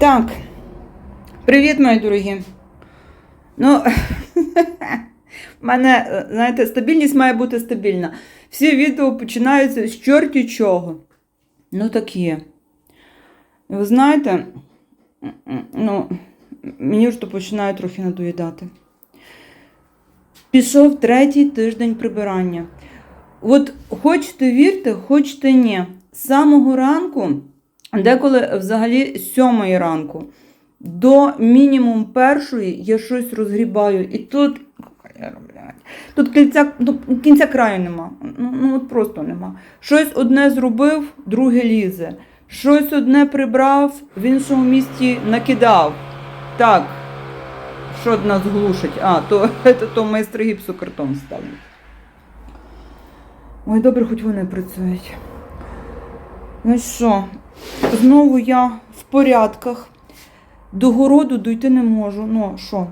Так, привіт, мої дорогі. Ну, в мене, е, знаєте, стабільність має бути стабільна. Всі відео починаються з чорті чого. Ну, так є. Ви знаєте, ну, мені вже починає трохи надоїдати. Пішов третій тиждень прибирання. От хочете вірте, хочете ні. З самого ранку, деколи взагалі сьомої ранку, до мінімум першої я щось розгрібаю. І тут. Тут кінця, ну, кінця краю нема. Ну, ну от просто нема. Щось одне зробив, друге лізе. Щось одне прибрав, в іншому місті накидав. Так. Що нас глушить? А, то, то, то майстри гіпсокартон ставлять. Ой, добре, хоч вони працюють. Ну що, знову я в порядках. До городу дойти не можу. Ну, що?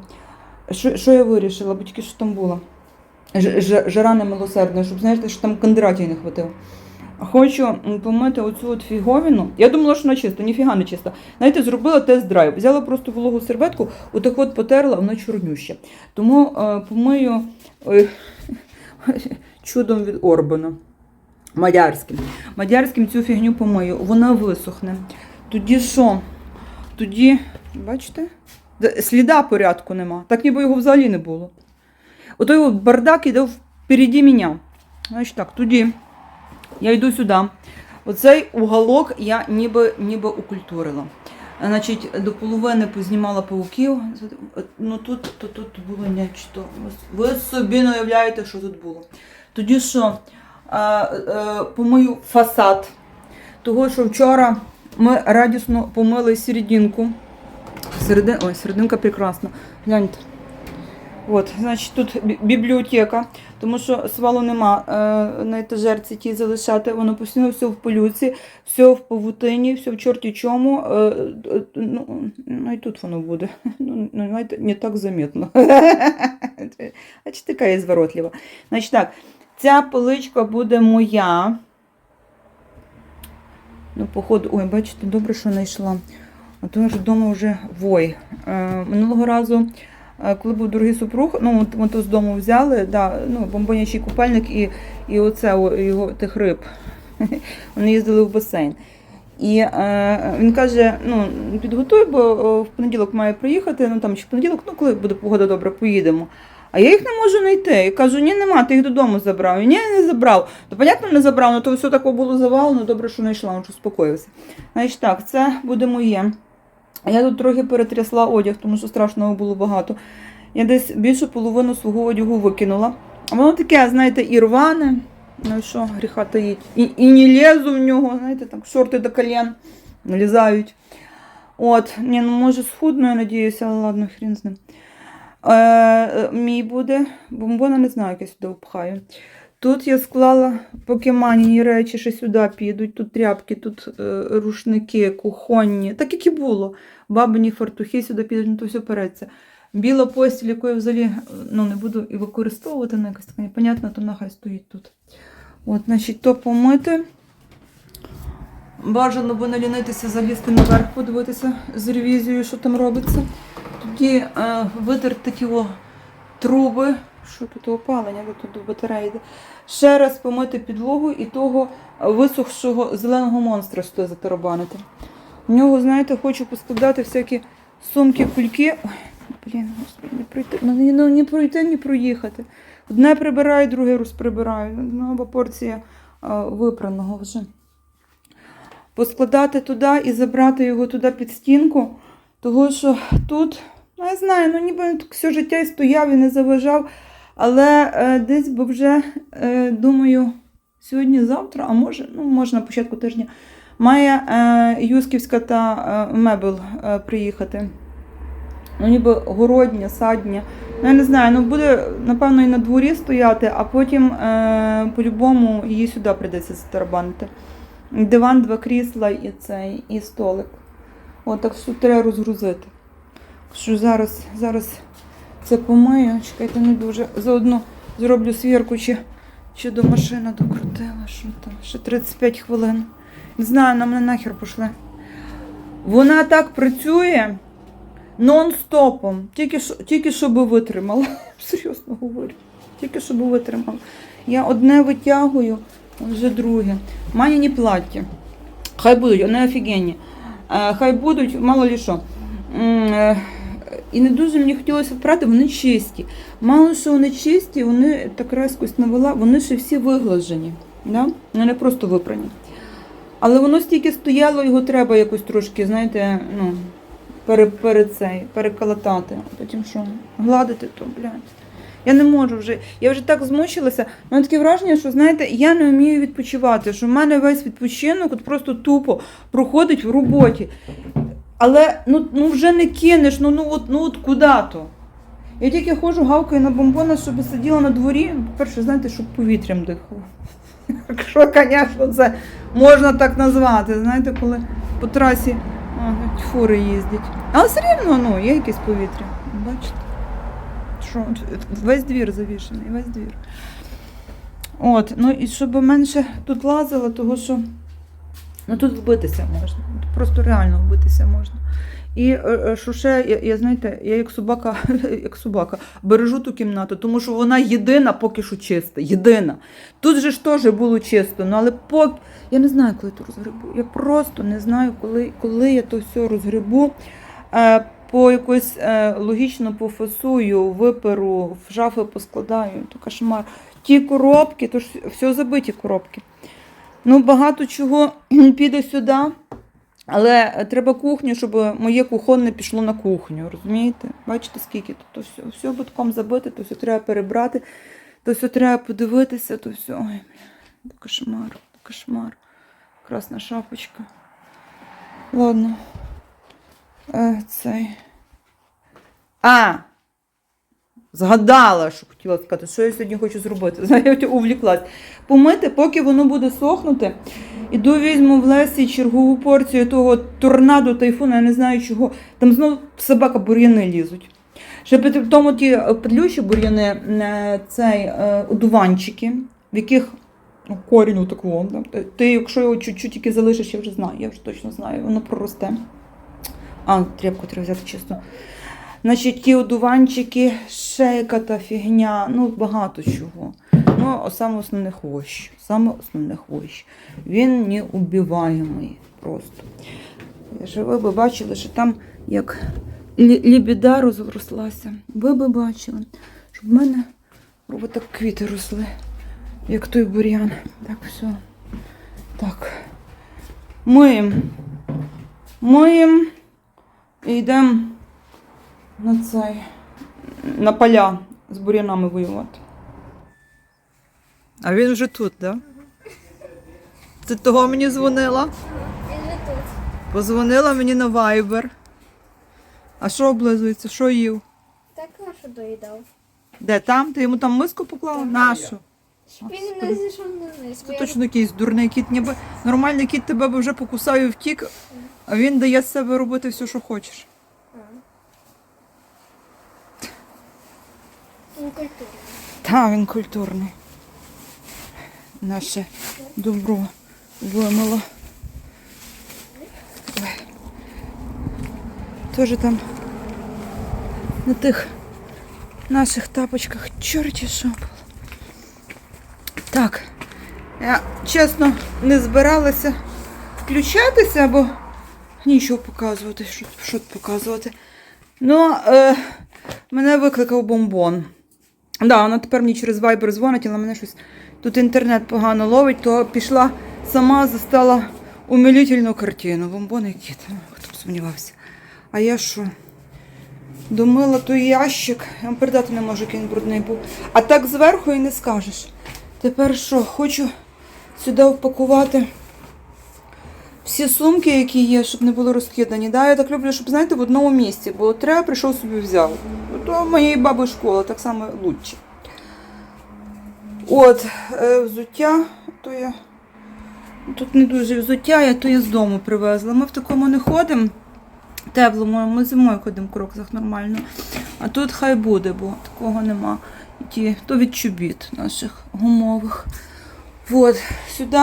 Що, що я вирішила, бо тільки що там була. Ж, жара немилосердна, щоб знаєте, що там кондратів не хватило. Хочу помити оцю от фіговіну. Я думала, що вона чиста, ніфіга не чиста. Знаєте, зробила тест-драйв. Взяла просто вологу серветку, отак от потерла, вона чорнюща. Тому е, помию ой, чудом від Орбана. Мадярським. Мадярським цю фігню помию. Вона висохне. Тоді що? Тоді, бачите? Сліда порядку нема. Так ніби його взагалі не було. Отой от бардак іде впереді мене. Значить так, тоді я йду сюди. Оцей уголок я ніби, ніби укультурила. Значить, до половини познімала пауків. Ну тут, то, тут було нечто. Ви собі не уявляєте, що тут було. Тоді що? Е, помию фасад. Того, що вчора ми радісно помили серединку. Середин... Ой, серединка прекрасна. Гляньте. От, значить, тут бібліотека, тому що свалу нема е, на етажерці тій залишати. Воно постійно все в пилюці, все в павутині, все в чорті чому. Е, е, ну, ну і тут воно буде. Ну, ну, не так замітно. А чи така є зворотлива. Значить так, ця поличка буде моя. Ну, походу, ой, бачите, добре, що знайшла. А то ж вдома вже вой. Е, минулого разу, е, коли був дорогий супруг, ну, ми то з дому взяли, да, ну, бомбонячий купальник і, і оце його тих риб. Вони їздили в басейн. І е, він каже: ну, підготуй, бо в понеділок має приїхати, ну там чи в понеділок, ну коли буде погода добра, поїдемо. А я їх не можу знайти. Я кажу, ні, нема, ти їх додому забрав. Ні, не забрав. То, понятно, не забрав, ну то все таке було завалено, добре, що знайшла, він ж успокоївся. Значить так, це буде моє. Я тут трохи перетрясла одяг, тому що страшного було багато. Я десь більшу половину свого одягу викинула. А воно таке, знаєте, і рване. Ну і що, гріха таїть. І, і не лізу в нього, знаєте, там шорти до колін налізають. От, ні, ну може схудно, я надіюся, але ладно, хрін з ним. Е, мій буде, бомбона не знаю, як я сюди впхаю. Тут я склала покемані речі, що сюди підуть. Тут тряпки, тут е, рушники, кухонні, так як і було. Бабині фартухи сюди підуть, ну то все переться. Біла постіль, яку я взагалі е, ну, не буду і використовувати, вона якась така непонятна, то нехай стоїть тут. От, значить, то помити. Бажано би налінитися, залізти наверх, подивитися з ревізією, що там робиться. Тоді е, витерти ті труби. Що тут опалення, де тут до батареї йде. Ще раз помити підлогу і того висохшого зеленого монстра сюди затарабанити. В нього, знаєте, хочу поскладати всякі сумки, кульки. Блін, не пройти. Ну, не, ну, пройти, не проїхати. Одне прибираю, друге розприбираю. Ну, порція е, випраного вже. Поскладати туди і забрати його туди під стінку. Того, що тут, ну я знаю, ну ніби він так все життя і стояв і не заважав. Але е, десь би вже, е, думаю, сьогодні-завтра, а може, ну, може на початку тижня, має е, Юсківська та е, мебел е, приїхати. Ну, ніби городня, садня. Ну, я не знаю, ну буде, напевно, і на дворі стояти, а потім е, по-любому її сюди прийдеться затарабанити. Диван, два крісла і цей, і столик. От, так що треба розгрузити. Що зараз, зараз це помию. Чекайте, не дуже. Заодно зроблю свірку, чи, чи до машини докрутила. Що там? Ще 35 хвилин. Не знаю, нам не нахер пішли. Вона так працює нон-стопом, тільки, тільки щоб витримала. Серйозно говорю. Тільки щоб витримала. Я одне витягую, вже друге. Маніні плаття. Хай будуть, вони офігенні. Е, Хай будуть, мало лі що. І не дуже мені хотілося впрати, вони чисті. Мало що вони чисті, вони так резкость навела, вони ще всі виглажені. Да? Вони не просто випрані. Але воно стільки стояло, його треба якось трошки, знаєте, ну, пере, пере цей, переколотати. Потім що? Гладити то, блядь. Я не можу вже. Я вже так змучилася. У мене таке враження, що знаєте, я не вмію відпочивати, що в мене весь відпочинок от просто тупо проходить в роботі. Але ну, ну вже не кинеш, ну, ну от, ну от куди то? Я тільки ходжу, гавкаю на бомбона, щоб сиділа на дворі. По-перше, знаєте, щоб повітрям дихала. Якщо, звісно, це можна так назвати. Знаєте, коли по трасі а, фури їздять. Але все рівно ну, є якесь повітря. Бачите? Що, весь двір завішений, весь двір. От, ну і щоб менше тут лазила, того що ну тут вбитися можна. Просто реально вбитися можна. І е, е, що ще, я, я знаєте, я як собака, як собака, бережу ту кімнату, тому що вона єдина поки що чиста. Єдина. Тут же ж теж було чисто, ну але поки. Я не знаю, коли то розгребу. Я просто не знаю, коли, коли я то все розгребу. Е, по якось логічно пофасую, виперу, в шафи поскладаю, то кошмар. Ті коробки, то ж все забиті коробки. Ну, багато чого піде сюди, але треба кухню, щоб моє кухонне пішло на кухню. Розумієте? Бачите, скільки то все, все битком забити, то все треба перебрати, то все треба подивитися, то все. Ой, бля, кошмар, кошмар. Красна шапочка. Ладно. Е, цей. А! Згадала, що хотіла сказати, що я сьогодні хочу зробити. Знаєте, увліклась. Помити, поки воно буде сохнути. Іду візьму в лесі чергову порцію того торнадо, тайфуну, я не знаю чого. Там знову собака бур'яни лізуть. Ще при тому ті е, петлючі бур'яни, е, цей е, одуванчики, в яких ну, корінь такого. Ти, якщо його чуть-чуть тільки залишиш, я вже знаю, я вже точно знаю, воно проросте. А, тряпку треба взяти чисто. Значить, ті одуванчики, ще яка та фігня, ну багато чого. Ну, саме основне хвощ. Саме основне хвощ. Він неубиваємий просто. Що ви би бачили, що там як лібіда розрослася. Ви би бачили, щоб в мене так квіти росли, як той бур'ян. Так, все. Так. Миємо. Миємо. І йдемо на цей, на поля з бур'янами воювати. А він вже тут, так? Да? Ти того мені дзвонила? Він не тут. Позвонила мені на Viber. А що облизується? Що їв? Так нашу доїдав. Де там? Ти йому там миску поклала? Нашу. Він не зійшов на низ. Це точно якийсь дурний кіт. Ніби нормальний кіт тебе б вже покусав і втік, а він дає з себе робити все, що хочеш. Культурний. Та, він культурний. Наше добро вимило. Тоже там на тих наших тапочках чорті що. Так, я чесно не збиралася включатися, бо нічого показувати, що, що показувати. Ну, е, мене викликав бомбон. Да, вона тепер мені через Viber дзвонить, але мене щось тут інтернет погано ловить, то пішла сама, застала умилительну картину. Бомбони кіт, ну, хто б сумнівався. А я що? Домила той ящик, я вам передати не можу, який він брудний був. А так зверху і не скажеш. Тепер що, хочу сюди впакувати всі сумки, які є, щоб не були розкидані. Да, я так люблю, щоб, знаєте, в одному місці було. Треба, прийшов собі взяв. То моєї баби школа, так само лучше. От, е, взуття, то я. Тут не дуже взуття, я то я з дому привезла. Ми в такому не ходимо. Теплому, ми зимою ходимо в кроксах нормально. А тут хай буде, бо такого нема. Ті, то від чобіт наших гумових. От, сюди,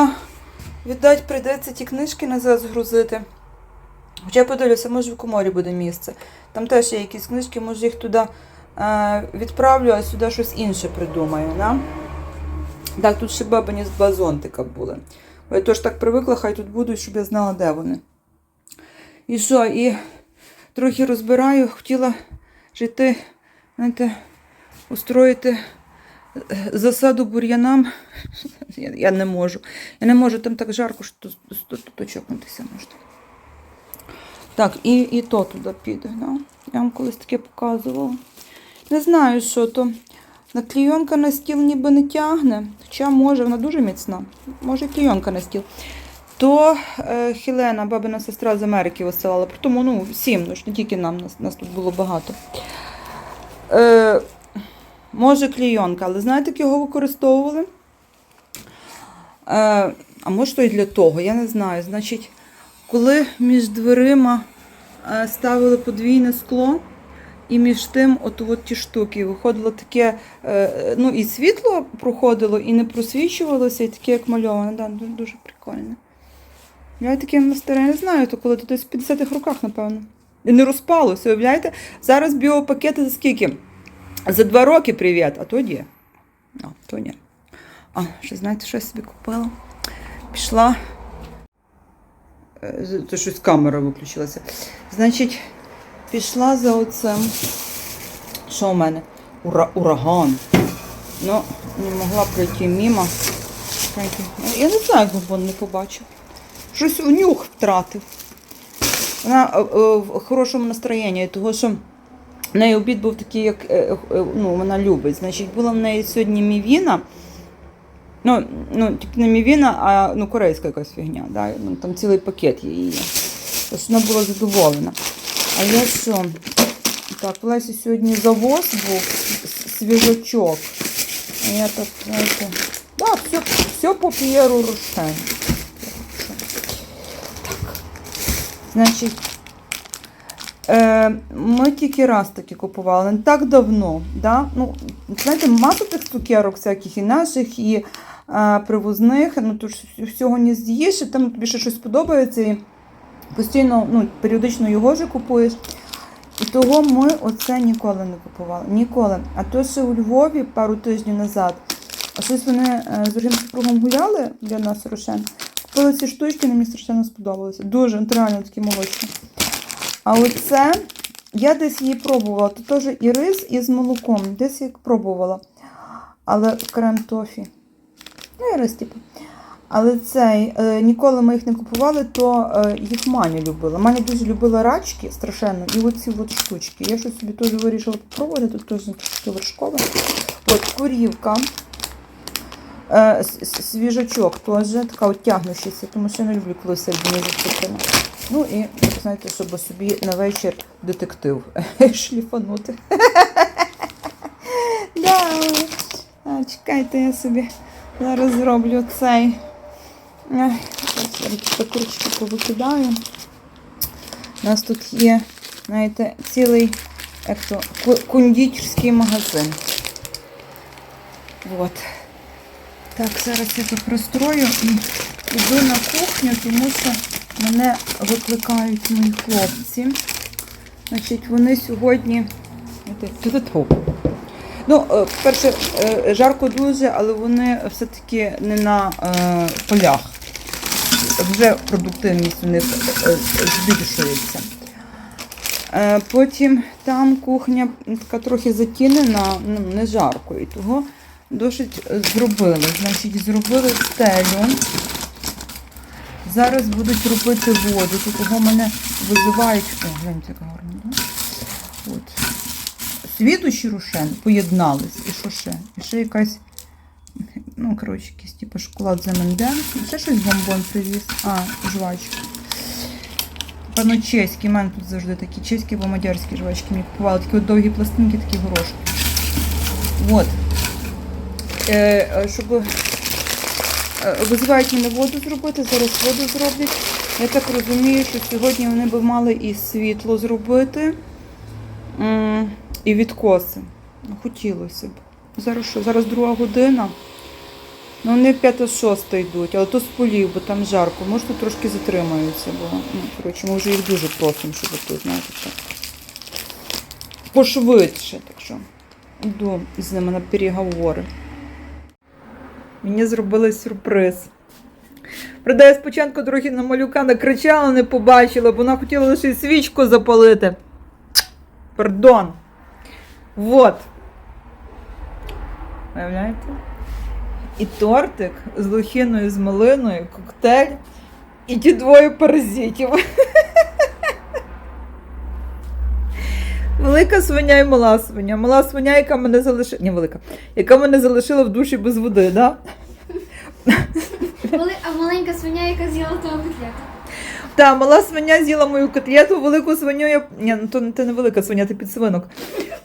віддать, прийдеться ті книжки назад згрузити. Хоча я подивлюся, може в коморі буде місце. Там теж є якісь книжки, може їх туди е, відправлю, а сюди щось інше придумаю. Да? Так, тут ще бабині з два зонтика були. Бо я теж так привикла, хай тут будуть, щоб я знала, де вони. І що, і трохи розбираю, хотіла жити, знаєте, устроїти е, засаду бур'янам. Я, я не можу. Я не можу, там так жарко, що тут, тут, тут очокнутися можна. Так, і, і то туди піде. Да? Я вам колись таке показувала. Не знаю, що то. На клійонка на стіл ніби не тягне, хоча може, вона дуже міцна. Може, клійонка на стіл. То е, Хілена, бабина сестра з Америки висилала. При тому, ну, всім, ну ж не тільки нам, нас, нас тут було багато. Е, може, клійонка, але знаєте, як його використовували? Е, а може, то і для того, я не знаю. Значить, коли між дверима е, ставили подвійне скло, і між тим, от, от ті штуки, виходило таке, е, ну і світло проходило, і не просвічувалося, і таке як мальоване. Да, дуже, прикольно. Я таке на старе не знаю, то коли то десь в 50-х роках, напевно. І не розпалося, уявляєте? Зараз біопакети за скільки? За два роки привіт, а то ні. А, то ні. А, ще знаєте, що я собі купила? Пішла. Е, Це щось камера виключилася. Значить, пішла за оцем. Що у мене? Ура, ураган. Ну, не могла пройти мимо. Я не знаю, як він не побачив. Щось у нюх втратив. Вона е, е, в хорошому настроєнні, тому що в неї обід був такий, як ну, вона любить. Значить, була в неї сьогодні мівіна. Ну, ну, тільки не мівіна, а ну, корейська якась фігня. Да? Ну, там цілий пакет її є. Тож вона була задоволена. А я що? Так, в Лесі сьогодні завоз був свіжачок. А я так, знаєте, да, все, все по П'єру Рошен. Так. Значить, е, ми тільки раз таки купували, не так давно. Да? Ну, знаєте, маса тих цукерок всяких і наших, і привозних, ну ж всього не з'їш, і там тобі ще щось подобається. І постійно, ну, періодично його вже купуєш. І того ми оце ніколи не купували. Ніколи. А то ще у Львові пару тижнів назад. А щось вони е, з другим супругом гуляли для нас Рошен. Купили ці штучки, мені страшенно сподобалося. Дуже реально такі молочні. А оце я десь її пробувала. Тут теж і рис, і з молоком. Десь я пробувала. Але крем тофі. Ну, і рис, типу. Але цей, е, ніколи ми їх не купували, то е, їх Маня любила. Маня дуже любила рачки страшенно, і оці от штучки. Я щось собі теж вирішила попробувати, тут теж таке вершкове. От корівка. Е, свіжачок теж, така от тягнущася, тому що я не люблю, коли мені зачепено. Ну і, знаєте, щоб собі на вечір детектив шліфанути. Чекайте, я собі зараз зроблю цей. Я курочки повикидаю. У нас тут є, знаєте, цілий як то, кондитерський магазин. От. Так, зараз я тут розстрою і йду на кухню, тому що мене викликають мої хлопці. Значить, вони сьогодні. Ну, е, по-перше, е, жарко дуже, але вони все-таки не на е, полях. Вже продуктивність у них е, е, збільшується. Е, Потім там кухня така трохи затінена, ну, не жарко, і того досить е, зробили. Значить, зробили стелю. Зараз будуть робити воду. Тут того мене визивають. О, гляньте, яка гарна. От. Світочі рушен поєднались. І що ще? І ще якась, ну, коротше, якийсь типу шоколад з МНД. Ще щось бомбон привіз. А, жвачки. Певно, чеські. У мене тут завжди такі чеські або мадярські жвачки. Мені купували такі от довгі пластинки, такі горошки. От. Е, е, щоб е, визивають мене воду зробити, зараз воду зроблять. Я так розумію, що сьогодні вони би мали і світло зробити, і відкоси. Хотілося б. Зараз що? Зараз друга година. Ну, вони 5-6 йдуть, але то з полів, бо там жарко. Може, тут трошки затримаються, бо ну, коротше, ми вже їх дуже просимо, щоб тут, знаєте, так. Пошвидше, так що йду з ними на переговори. Мені зробили сюрприз. Правда, я спочатку трохи на малюка накричала, не побачила, бо вона хотіла лише свічку запалити. Пардон. Вот. Уявляєте? І тортик з лохиною, з малиною, коктейль і ті двоє паразитів. Велика свиня і мала свиня. Мала свиня, яка мене залишила. Ні, велика, яка мене залишила в душі без води, да? А маленька свиня, яка з'їла того котлета. Та, мала свиня з'їла мою котлету, велику свиню я. Ні, ну то не- ти не велика свиня, ти підсвинок.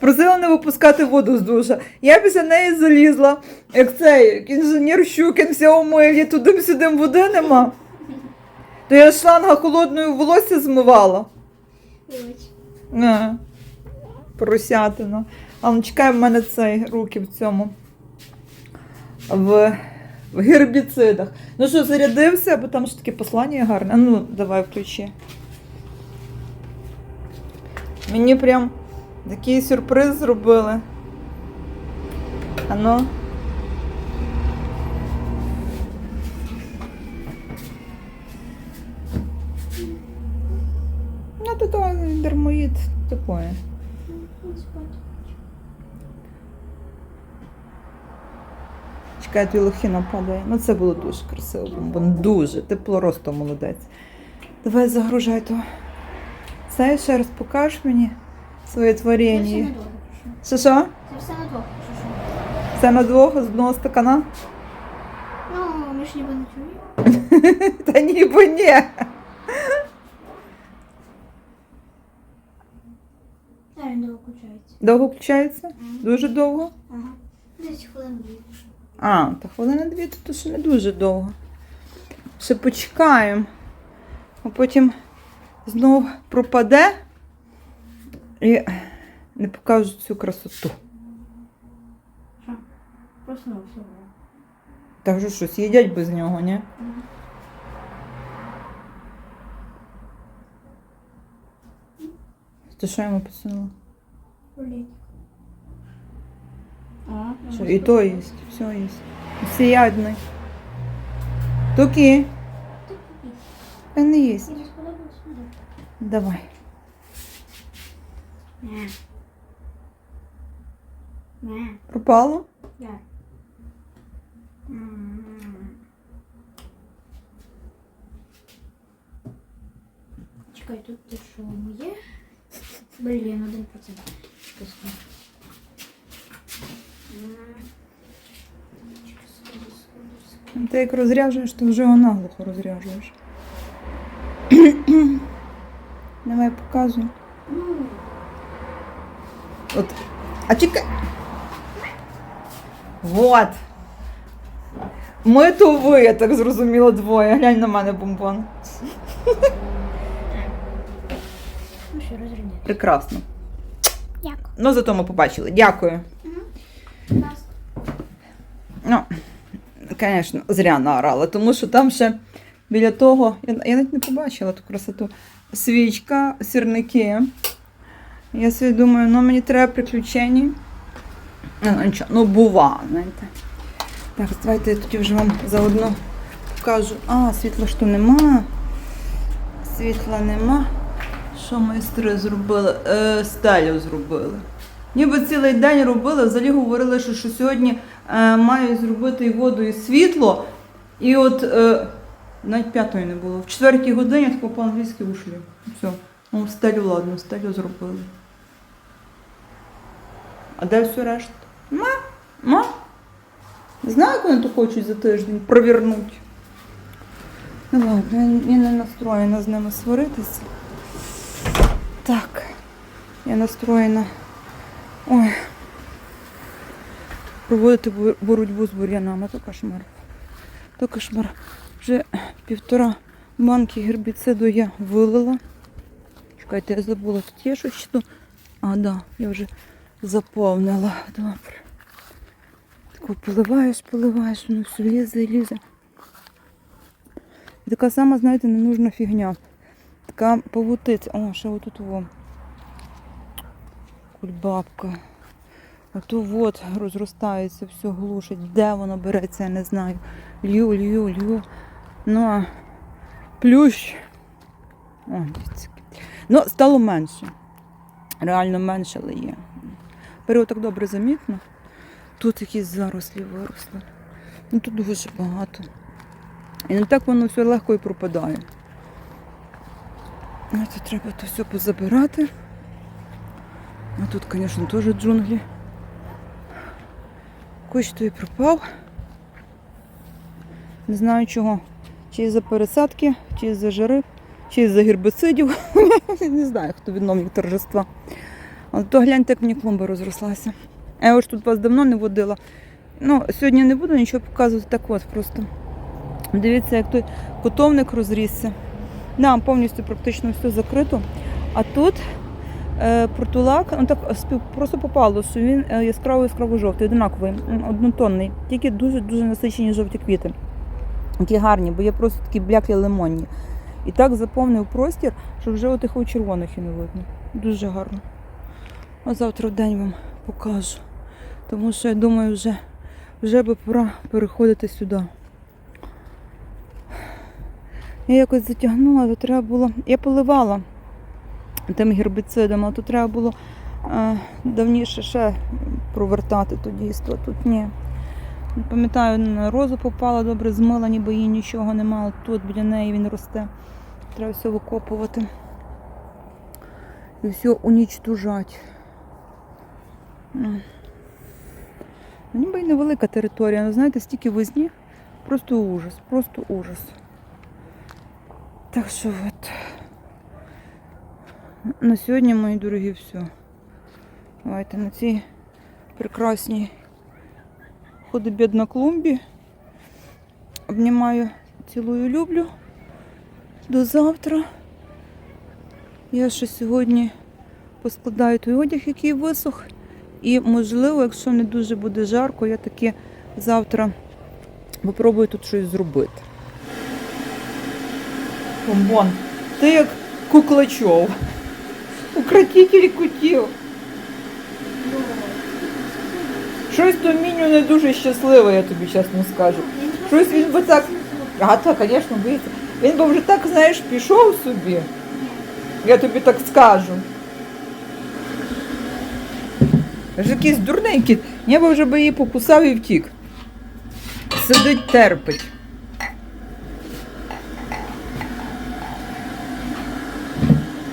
Просила не випускати воду з душа. Я після неї залізла, як цей інженер Щукін, вся у милі, туди-сюди води нема. То я шланга холодною волосся змивала. Не. Поросятина. А ну чекай, в мене цей руки в цьому. В, в гербіцидах. Ну що, зарядився, бо там ж таке послання гарне. Ну, давай включи. Мені прям такий сюрприз зробили. А ну. То дермоїд такое. Чекай, твій лохіна падає. Ну це було дуже красиво. Бомбон. Дуже. Ти просто молодець. Давай загружай то. Це ще раз покажеш мені своє Це все творіння. на двох, якщо Що що. Це все на двох. Все на двох з одного стакана? Ну, ми ж ніби не чуємо. Та ніби ні. Довго включається. Довго включається? Дуже довго? Ага. Десь хвилин. А, та хвилина дві, то, то ще не дуже довго. Ще почекаємо. А потім знов пропаде і не покажу цю красоту. Що? Проснувся. Так вже щось їдять без нього, ні? Ти що йому підсунула? Рулетик. Що, і то їсть, все їсть. Всеядний. Туки. Та не? Ну, добре. Давай. Пропало? Я. Чекай, тут те, що моє. Блін, один процент. Чекай. Ти як розряджуєш, то вже його наглухо розряджуєш. Давай показуй. От. А чекай. Вот. Ми то ви, я так зрозуміла, двоє. Глянь на мене бомбон. ну що. Прекрасно. Як? Ну, зато ми побачили. Дякую. Ну, звісно, зря наорала, тому що там ще біля того, я, я навіть не побачила ту красоту. Свічка, сірники. Я собі думаю, ну мені треба приключень. Ну, ну, нічого, ну бува, знаєте. Так, давайте я тоді вже вам заодно покажу. А, світла то нема. Світла нема. Що майстри зробили? Е, стелю зробили. Ніби цілий день робили, взагалі говорили, що, що сьогодні е, мають зробити і воду, і світло. І от е, навіть п'ятої не було. В четвертій годині тако по-англійськи ушли. Все. Ну, стелю, ладно, стелю зробили. А де все решта? Ма? Ма? Знаю, як вони то хочуть за тиждень провернути. Ну ладно, я не настроєна з ними сваритися. Так, я настроєна. Ой. Проводити боротьбу з бур'янами, то кошмар. То кошмар. Вже півтора банки гербіциду я вилила. Чекайте, я забула, тут є щось тут? А, да, я вже заповнила. Добре. Таку поливаєш, поливаєш, воно все лізе лізе. Така сама, знаєте, ненужна фігня. Така павутиця. О, ще отут во. Кульбабка. А то от розростається, все глушить. Де воно береться, я не знаю. Лью, лью, лью. Ну а плющ. О. Ну, стало менше. Реально менше, але є. Період так добре замітно. Тут якісь зарослі виросли. Ну тут дуже багато. І не так воно все легко і пропадає. Це треба то все позабирати. А тут, звісно, теж джунглі. Кущ той пропав. Не знаю чого. Чи із-за пересадки, чи із-за жари, чи із-за гербицидів. Не знаю, хто виновник торжества. Але то гляньте, як мені клумба розрослася. А я ось тут вас давно не водила. Ну, сьогодні не буду нічого показувати, так от просто. Дивіться, як той котовник розрісся. Да, повністю практично все закрито. А тут портулак, ну так просто попало, що він е, яскраво яскраво жовтий, однаковий, однотонний, тільки дуже-дуже насичені жовті квіти. Які гарні, бо є просто такі бляклі лимонні. І так заповнив простір, що вже отих от червоних і не видно. Дуже гарно. А завтра в день вам покажу. Тому що я думаю, вже, вже би пора переходити сюди. Я якось затягнула, то треба було. Я поливала тим гербіцидом, а то треба було е, давніше ще провертати то дійство. Тут ні. Пам'ятаю, на розу попала, добре змила, ніби їй нічого немає. Тут біля неї він росте. Треба все викопувати. І все унічтожати. М. Ну, Ніби й невелика територія, але знаєте, стільки возні. Просто ужас, просто ужас. Так що от. На сьогодні, мої дорогі, все. Давайте на цій прекрасній ходобід на клумбі. Обнімаю, цілую, люблю. До завтра. Я ще сьогодні поскладаю той одяг, який висох. І, можливо, якщо не дуже буде жарко, я таки завтра попробую тут щось зробити. Бомбон, ти як куклачов. Укротитель кутів. Щось то міню не дуже щасливе, я тобі чесно скажу. Щось він би так. А так, звісно, боїться. Він би вже так, знаєш, пішов собі. Я тобі так скажу. Вже якийсь дурненький. Я би вже би її покусав і втік. Сидить, терпить.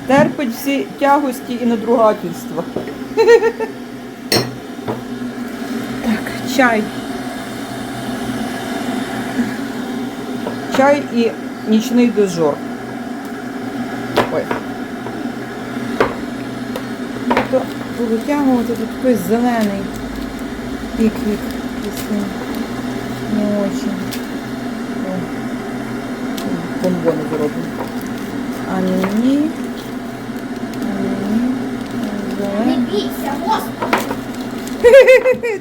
Терпить всі тягості і надругательства. Так, чай. Чай і нічний дожор. Ой. То витягувати тут якийсь зелений якийсь Не очень. Бомбони зроблені. А ні, ні. А ні, ні. Не бійся, господи.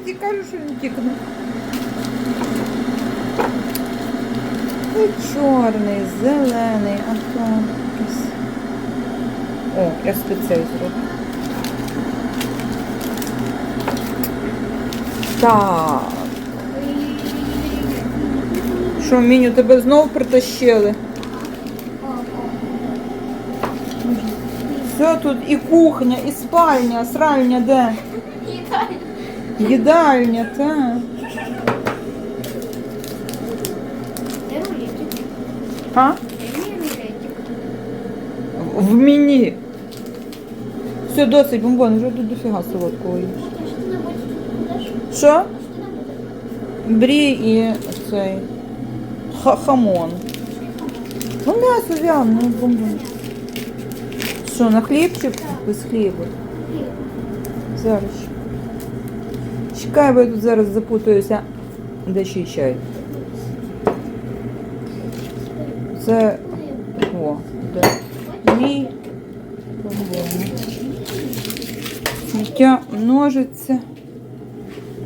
Ти кажеш, що тікне. І чорний, зелений, а то якийсь. О, я спецей зроблю. Так. Що, Міню, тебе знову притащили? Все тут і кухня, і спальня, сральня де? Їдальня, так. Де рулетик? А? Де мій рулетик? В мені. Все, досить, бомбон, вже тут дофіга солодкого є. Що? Брі і цей ха хамон. Ну м'ясо в'яне, бомбон. Що, на хлібчик? Без хліба. Зараз. Чекай, бо я тут зараз запутаюся. Де ще чай? Це. О, де? Мій. Бомбон. Сміття множиться.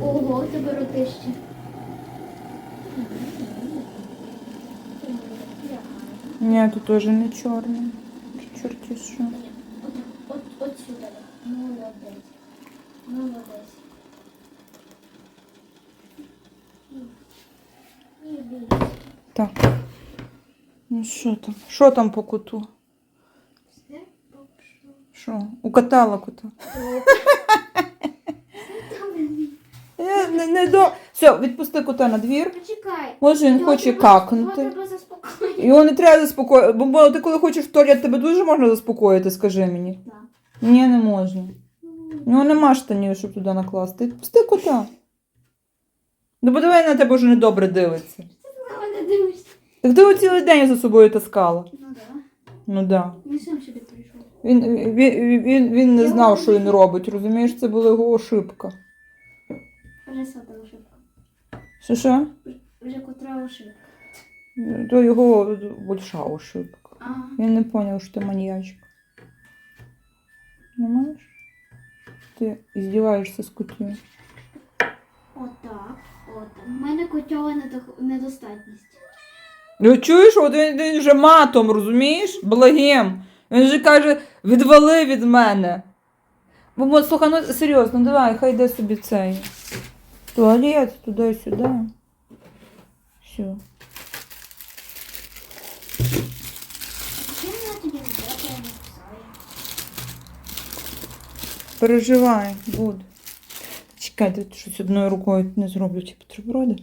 Ого, тебе ротище. Ні, тут теж не чорне. Чорті що. От, от, от сюди. Молодець. Молодець. Так. Ну що там? Що там по куту? Все. Що? Укатала кота. Я не, не до... Все, відпусти кота на двір. Почекай. Може він хоче какнути. Його. Не треба заспокоїти. Бо, бо ти коли хочеш в туалет, тебе дуже можна заспокоїти, скажи мені. Так. Ні, не можна. У нього нема штанів, щоб туди накласти. Відпусти кота. Ну подивай на тебе вже недобре дивиться. На дивишся. Так ти його цілий день за собою таскала. Ну так. Ну да. Він сам сюди прийшов. Він, він, він, він не знав, що він робить, розумієш, це була його ошибка. Вже сота ошибка. Що що? Вже котра ошибка. То його більша ошибка. Ага. Він не зрозумів, що ти маньячка. Понимаєш? Ти здіваєшся з котів. Отак. Отак. У мене котьова недостатність. Ну чуєш, от він, він вже матом, розумієш? Благим. Він же каже, відвали від мене. Бо, бо слухай, ну серйозно, давай, хай йде собі цей. Туалет, туди-сюди. Все. Чим вона тобі взяти не писає? Переживай, буду. Чекай, тут щось одною рукою не зроблю ці бутерброди.